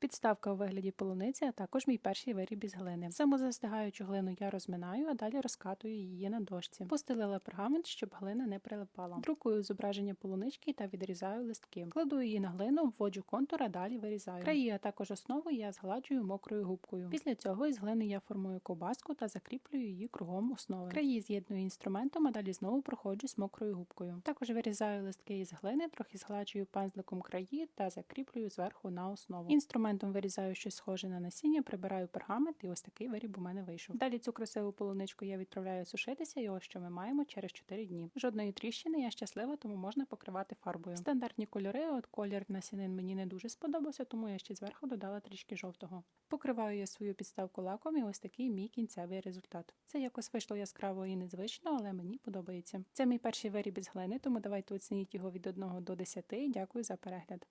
Підставка у вигляді полуниці, а також мій перший виріб із глини. Самозастигаючу глину я розминаю, а далі розкатую її на дошці. Постелила пергамент, щоб глина не прилипала. Друкую зображення полунички та відрізаю листки. Кладу її на глину, вводжу контур, а далі вирізаю. Краї, а також основу я згладжую мокрою губкою. Після цього із глини я формую ковбаску та закріплюю її кругом основи. Краї з'єдную інструментом, а далі знову проходжу з мокрою губкою. Також вирізаю листки із глини, трохи згладжую пензликом краї та закріплюю зверху на основу. Інструментом вирізаю щось схоже на насіння, прибираю пергамент, і ось такий виріб у мене вийшов. Далі цю красиву полуничку я відправляю сушитися, і ось що ми маємо через 4 дні. Жодної тріщини, я щаслива, тому можна покривати фарбою. Стандартні кольори, от колір насінин мені не дуже сподобався, тому я ще зверху додала трішки жовтого. Покриваю я свою підставку лаком, і ось такий мій кінцевий результат. Це якось вийшло яскраво і незвично, але мені подобається. Це мій перший виріб із глини, тому давайте оцініть його від 1 до 10. Дякую за перегляд.